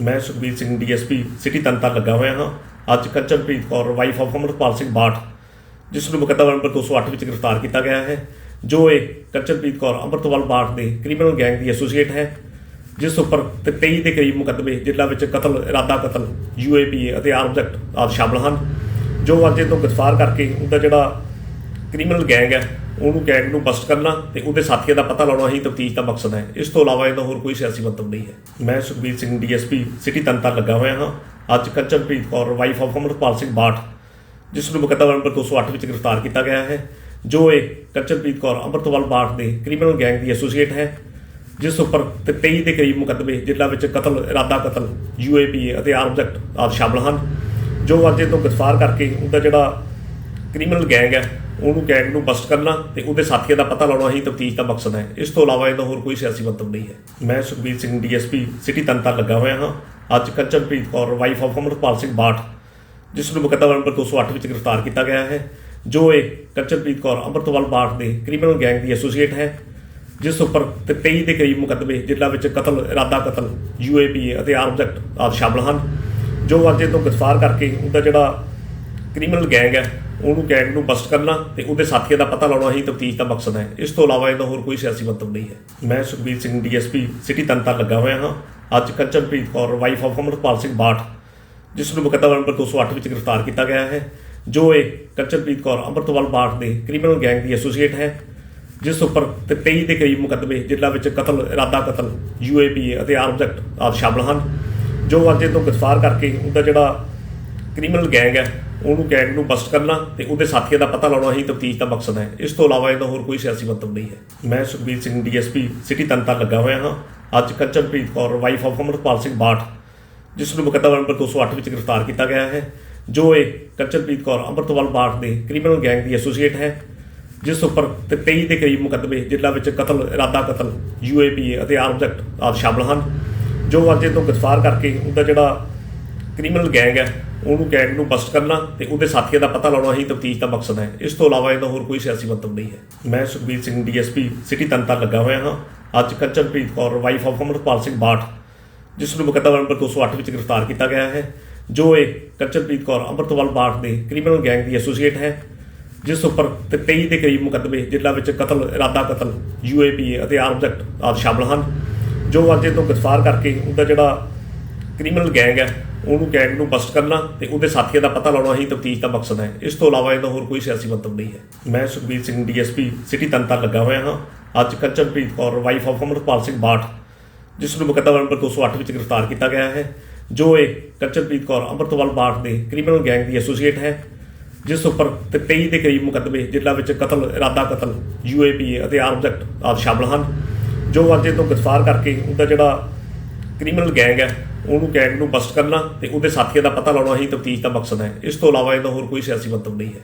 ਮੈਂ Sukhbir Singh, DSP, city ਤੰਤਰ ਲੱਗਾ ਹੋਇਆ ਹਾਂ। ਅੱਜ ਕੰਚਨਪ੍ਰੀਤ ਕੌਰ ਵਾਈਫ ਆਫ ਅਮਰਪਾਲ ਸਿੰਘ ਬਾਠ, ਜਿਸ ਨੂੰ ਮੁਕੱਦਮਾ ਨੰਬਰ 208 ਵਿੱਚ ਗ੍ਰਿਫਤਾਰ ਕੀਤਾ ਗਿਆ ਹੈ, ਜੋ ਇਹ ਕੰਚਨਪ੍ਰੀਤ ਕੌਰ ਅੰਮ੍ਰਿਤਪਾਲ ਬਾਠ ਦੇ ਕ੍ਰਿਮੀਨਲ ਗੈਂਗ ਦੀ ਐਸੋਸੀਏਟ ਹੈ, ਜਿਸ ਉੱਪਰ ਤੇ 23 ਦੇ ਕਰੀਬ ਮੁਕੱਦਮੇ ਜ਼ਿਲ੍ਹਾ ਵਿੱਚ ਕਤਲ, ਇਰਾਦਾ ਕਤਲ ਯੂਏਪੀਏ ਅਤੇ ਆਰਮਸ ਐਕਟ ਆਦਿ ਸ਼ਾਮਲ ਹਨ, ਜੋ ਅੱਜ ਇਹ ਤੋਂ ਗ੍ਰਿਫਤਾਰ ਕਰਕੇ ਉਹਦਾ ਜਿਹੜਾ ਕ੍ਰਿਮੀਨਲ ਗੈਂਗ ਹੈ ਉਹਨੂੰ ਗੈਂਗ ਨੂੰ ਬਸਟ ਕਰਨਾ ਤੇ ਉਹਦੇ ਸਾਥੀਆਂ ਦਾ ਪਤਾ ਲਾਉਣਾ ਹੀ ਤਫਤੀਸ਼ ਦਾ ਮਕਸਦ ਹੈ। ਇਸ ਤੋਂ ਇਲਾਵਾ ਇਹਦਾ ਹੋਰ ਕੋਈ ਸਿਆਸੀ ਮੰਤਵ ਨਹੀਂ ਹੈ। ਮੈਂ ਸੁਖਬੀਰ ਸਿੰਘ, ਡੀਐਸਪੀ, ਸਿਟੀ ਤੰਤਰ ਲੱਗਾ ਹੋਇਆ ਹਾਂ। ਅੱਜ ਕੰਚਨਪ੍ਰੀਤ ਕੌਰ ਵਾਈਫ ਆਫ ਅਮਰਪਾਲ ਸਿੰਘ ਬਾਠ, ਜਿਸ ਨੂੰ ਮੁਕੱਦਮਾ ਨੰਬਰ 208 ਵਿੱਚ ਗ੍ਰਿਫਤਾਰ ਕੀਤਾ ਗਿਆ ਹੈ, ਜੋ ਇਹ ਕੰਚਨਪ੍ਰੀਤ ਕੌਰ, ਅੰਮ੍ਰਿਤਪਾਲ ਬਾਠ ਦੇ ਕ੍ਰਿਮੀਨਲ ਗੈਂਗ ਦੀ ਐਸੋਸੀਏਟ ਹੈ, ਜਿਸ ਉੱਪਰ ਤੇ 23 ਦੇ ਕਰੀਬ ਮੁਕੱਦਮੇ ਜ਼ਿਲ੍ਹਾ ਵਿੱਚ ਕਤਲ, ਇਰਾਦਾ ਕਤਲ ਯੂਏਪੀਏ ਅਤੇ ਆਰਮਸ ਐਕਟ ਆਦਿ ਸ਼ਾਮਲ ਹਨ, ਜੋ ਅੱਜ ਇਹ ਤੋਂ ਗ੍ਰਿਫਤਾਰ ਕਰਕੇ ਉਹਦਾ ਜਿਹੜਾ ਕ੍ਰਿਮੀਨਲ ਗੈਂਗ ਹੈ, ਉਹਨੂੰ ਗੈਂਗ ਨੂੰ ਬਸਟ ਕਰਨਾ ਤੇ ਉਹਦੇ ਸਾਥੀਆਂ ਦਾ ਪਤਾ ਲਾਉਣਾ ਹੀ ਤਫਤੀਸ਼ ਦਾ ਮਕਸਦ ਹੈ। ਇਸ ਤੋਂ ਇਲਾਵਾ ਇਹਦਾ ਹੋਰ ਕੋਈ ਸਿਆਸੀ ਮੰਤਵ ਨਹੀਂ ਹੈ। ਮੈਂ ਸੁਖਬੀਰ ਸਿੰਘ, ਡੀਐਸਪੀ, ਸਿਟੀ ਤੰਤਰ ਲੱਗਾ ਹੋਇਆ ਹਾਂ। ਅੱਜ ਕੰਚਨਪ੍ਰੀਤ ਕੌਰ ਵਾਈਫ ਆਫ ਅਮਰਪਾਲ ਸਿੰਘ ਬਾਠ, ਜਿਸ ਨੂੰ ਮੁਕੱਦਮਾ ਨੰਬਰ 208 ਵਿੱਚ ਗ੍ਰਿਫਤਾਰ ਕੀਤਾ ਗਿਆ ਹੈ, ਜੋ ਇਹ ਕੰਚਨਪ੍ਰੀਤ ਕੌਰ ਅੰਮ੍ਰਿਤਪਾਲ ਬਾਠ ਦੇ ਕ੍ਰਿਮੀਨਲ ਗੈਂਗ ਦੀ ਐਸੋਸੀਏਟ ਹੈ। ਜਿਸ ਉੱਪਰ ਤੇ 23 ਦੇ ਕਰੀਬ ਮੁਕੱਦਮੇ, ਜਿਨ੍ਹਾਂ ਵਿੱਚ ਕਤਲ, ਇਰਾਦਾ ਕਤਲ ਯੂਏਪੀਏ ਅਤੇ ਆਰਮਸ ਐਕਟ ਆਦਿ ਸ਼ਾਮਲ ਹਨ, ਜੋ ਅੱਜ ਇਹ ਤੋਂ ਗ੍ਰਿਫਤਾਰ ਕਰਕੇ ਉਹਦਾ ਜਿਹੜਾ ਕ੍ਰਿਮੀਨਲ ਗੈਂਗ ਹੈ ਉਹਨੂੰ ਗੈਂਗ ਨੂੰ ਬਸਟ ਕਰਨਾ ਤੇ ਉਹਦੇ ਸਾਥੀਆਂ ਦਾ ਪਤਾ ਲਾਉਣਾ ਹੀ ਤਫਤੀਸ਼ ਦਾ ਮਕਸਦ ਹੈ। ਇਸ ਤੋਂ ਇਲਾਵਾ ਇਹਦਾ ਹੋਰ ਕੋਈ ਸਿਆਸੀ ਮਤਲਬ ਨਹੀਂ ਹੈ। ਮੈਂ ਸੁਖਬੀਰ ਸਿੰਘ, ਡੀਐਸਪੀ, ਸਿਟੀ ਤੰਤਰ ਲੱਗਾ ਹੋਇਆ ਹਾਂ। ਅੱਜ ਕੰਚਨਪ੍ਰੀਤ ਕੌਰ ਵਾਈਫ ਆਫ ਅਮਰਪਾਲ ਸਿੰਘ ਬਾਠ, ਜਿਸ ਨੂੰ ਮੁਕੱਦਮਾ ਨੰਬਰ 208 ਵਿੱਚ ਗ੍ਰਿਫਤਾਰ ਕੀਤਾ ਗਿਆ ਹੈ, ਜੋ ਇਹ ਕੰਚਨਪ੍ਰੀਤ ਕੌਰ ਅੰਮ੍ਰਿਤਪਾਲ ਬਾਠ ਦੇ ਕ੍ਰਿਮੀਨਲ ਗੈਂਗ ਦੀ ਐਸੋਸੀਏਟ ਹੈ, ਜਿਸ ਉੱਪਰ ਤੇ 23 ਦੇ ਕਰੀਬ ਮੁਕੱਦਮੇ ਜ਼ਿਲ੍ਹਾ ਵਿੱਚ ਕਤਲ, ਇਰਾਦਾ ਕਤਲ ਯੂਏਪੀਏ ਅਤੇ ਆਰਮ ਐਕਟ ਆਦਿ ਸ਼ਾਮਲ ਹਨ, ਜੋ ਅੱਜ ਇਹ ਤੋਂ ਗ੍ਰਿਫਤਾਰ ਕਰਕੇ ਉਹਦਾ ਜਿਹੜਾ ਕ੍ਰਿਮੀਨਲ ਗੈਂਗ ਹੈ, ਉਹਨੂੰ ਗੈਂਗ ਨੂੰ ਬਸਟ ਕਰਨਾ ਤੇ ਉਹਦੇ ਸਾਥੀਆਂ ਦਾ ਪਤਾ ਲਾਉਣਾ ਹੀ ਤਫਤੀਸ਼ ਦਾ ਮਕਸਦ ਹੈ। ਇਸ ਤੋਂ ਇਲਾਵਾ ਇਹਦਾ ਹੋਰ ਕੋਈ ਸਿਆਸੀ ਮਤਲਬ ਨਹੀਂ ਹੈ। ਮੈਂ ਸੁਖਬੀਰ ਸਿੰਘ, ਡੀਐਸਪੀ, ਸਿਟੀ ਤੰਤਰ ਲੱਗਾ ਹੋਇਆ ਹਾਂ। ਅੱਜ ਕੰਚਨਪ੍ਰੀਤ ਕੌਰ ਵਾਈਫ ਆਫ ਅਮਰਪਾਲ ਸਿੰਘ ਬਾਠ, ਜਿਸ ਨੂੰ ਮੁਕੱਦਮਾ ਨੰਬਰ 208 ਵਿੱਚ ਗ੍ਰਿਫਤਾਰ ਕੀਤਾ ਗਿਆ ਹੈ, ਜੋ ਇਹ ਕੰਚਨਪ੍ਰੀਤ ਕੌਰ ਅੰਮ੍ਰਿਤਵਾਲ ਬਾਠ ਦੇ ਕ੍ਰਿਮੀਨਲ ਗੈਂਗ ਦੀ ਐਸੋਸੀਏਟ ਹੈ। ਜਿਸ ਉੱਪਰ ਤੇ 23 ਦੇ ਕਰੀਬ ਮੁਕੱਦਮੇ, ਜਿਨ੍ਹਾਂ ਵਿੱਚ ਕਤਲ, ਇਰਾਦਾ ਕਤਲ ਯੂਏਪੀਏ ਅਤੇ ਆਰਮ ਐਕਟ ਆਦਿ ਸ਼ਾਮਲ ਹਨ, ਜੋ ਅੱਜ ਇਹ ਤੋਂ ਗ੍ਰਿਫਤਾਰ ਕਰਕੇ ਉਹਦਾ ਜਿਹੜਾ ਕ੍ਰਿਮੀਨਲ ਗੈਂਗ ਹੈ ਉਹਨੂੰ ਗੈਂਗ ਨੂੰ ਬਸਟ ਕਰਨਾ ਤੇ ਉਹਦੇ ਸਾਥੀਆਂ ਦਾ ਪਤਾ ਲਾਉਣਾ ਹੀ ਤਫਤੀਸ਼ ਦਾ ਮਕਸਦ ਹੈ। ਇਸ ਤੋਂ ਇਲਾਵਾ ਇਹਦਾ ਹੋਰ ਕੋਈ ਸਿਆਸੀ ਮੰਤਵ ਨਹੀਂ ਹੈ। ਮੈਂ ਸੁਖਬੀਰ ਸਿੰਘ, ਡੀਐਸਪੀ, ਸਿਟੀ ਤੰਤਰ ਲੱਗਾ ਹੋਇਆ ਹਾਂ। ਅੱਜ ਕੰਚਨਪ੍ਰੀਤ ਕੌਰ ਵਾਈਫ ਆਫ ਅਮਰਪਾਲ ਸਿੰਘ ਬਾਠ, ਜਿਸ ਨੂੰ ਮੁਕੱਦਮਾ ਨੰਬਰ 208 ਵਿੱਚ ਗ੍ਰਿਫਤਾਰ ਕੀਤਾ ਗਿਆ ਹੈ, ਜੋ ਇਹ ਕੰਚਨਪ੍ਰੀਤ ਕੌਰ ਅੰਮ੍ਰਿਤਪਾਲ ਬਾਠ ਦੇ ਕ੍ਰਿਮੀਨਲ ਗੈਂਗ ਦੀ ਐਸੋਸੀਏਟ ਹੈ, ਜਿਸ ਉੱਪਰ ਤੇ 23 ਦੇ ਕਰੀਬ ਮੁਕੱਦਮੇ ਜਿਨ੍ਹਾਂ ਵਿੱਚ ਕਤਲ, ਇਰਾਦਾ ਕਤਲ ਯੂਏਪੀਏ ਅਤੇ ਆਰਮ ਐਕਟ ਆਦਿ ਸ਼ਾਮਲ ਹਨ, ਜੋ ਅੱਜ ਇਹ ਤੋਂ ਗ੍ਰਿਫਤਾਰ ਕਰਕੇ ਉਹਦਾ ਜਿਹੜਾ ਕ੍ਰਿਮੀਨਲ ਗੈਂਗ ਹੈ, ਉਹਨੂੰ ਗੈਂਗ ਨੂੰ ਬਸਟ ਕਰਨਾ ਤੇ ਉਹਦੇ ਸਾਥੀਆਂ ਦਾ ਪਤਾ ਲਾਉਣਾ ਹੀ ਤਫਤੀਸ਼ ਦਾ ਮਕਸਦ ਹੈ। ਇਸ ਤੋਂ ਇਲਾਵਾ ਇਹਦਾ ਹੋਰ ਕੋਈ ਸਿਆਸੀ ਮੰਤਵ ਨਹੀਂ ਹੈ। ਮੈਂ ਸੁਖਬੀਰ ਸਿੰਘ, ਡੀਐਸਪੀ, ਸਿਟੀ ਤੰਤਰ ਲੱਗਾ ਹੋਇਆ ਹਾਂ। ਅੱਜ ਕੰਚਨਪ੍ਰੀਤ ਕੌਰ ਵਾਈਫ ਆਫ ਅਮਰਪਾਲ ਸਿੰਘ ਬਾਠ, ਜਿਸ ਨੂੰ ਮੁਕੱਦਮਾ ਨੰਬਰ 208 ਵਿੱਚ ਗ੍ਰਿਫਤਾਰ ਕੀਤਾ ਗਿਆ ਹੈ, ਜੋ ਇਹ ਕੰਚਨਪ੍ਰੀਤ ਕੌਰ ਅੰਮ੍ਰਿਤਪਾਲ ਬਾਠ ਦੇ ਕ੍ਰਿਮੀਨਲ ਗੈਂਗ ਦੀ ਐਸੋਸੀਏਟ ਹੈ, ਜਿਸ ਉੱਪਰ ਤੇ 23 ਦੇ ਕਰੀਬ ਮੁਕੱਦਮੇ ਜ਼ਿਲ੍ਹਾ ਵਿੱਚ ਕਤਲ, ਇਰਾਦਾ ਕਤਲ ਯੂਏਪੀਏ ਅਤੇ ਆਰਮ ਐਕਟ ਆਦਿ ਸ਼ਾਮਲ ਹਨ, ਜੋ ਅੱਜ ਇਹ ਤੋਂ ਗ੍ਰਿਫਤਾਰ ਕਰਕੇ ਉਹਦਾ ਜਿਹੜਾ ਕ੍ਰਿਮੀਨਲ ਗੈਂਗ ਹੈ, ਉਹਨੂੰ ਗੈਂਗ ਨੂੰ ਬਸਟ ਕਰਨਾ ਤੇ ਉਹਦੇ ਸਾਥੀਆਂ ਦਾ ਪਤਾ ਲਾਉਣਾ ਹੀ ਤਫਤੀਸ਼ ਦਾ ਮਕਸਦ ਹੈ। ਇਸ ਤੋਂ ਇਲਾਵਾ ਇਹਦਾ ਹੋਰ ਕੋਈ ਸਿਆਸੀ ਮੰਤਵ ਨਹੀਂ ਹੈ।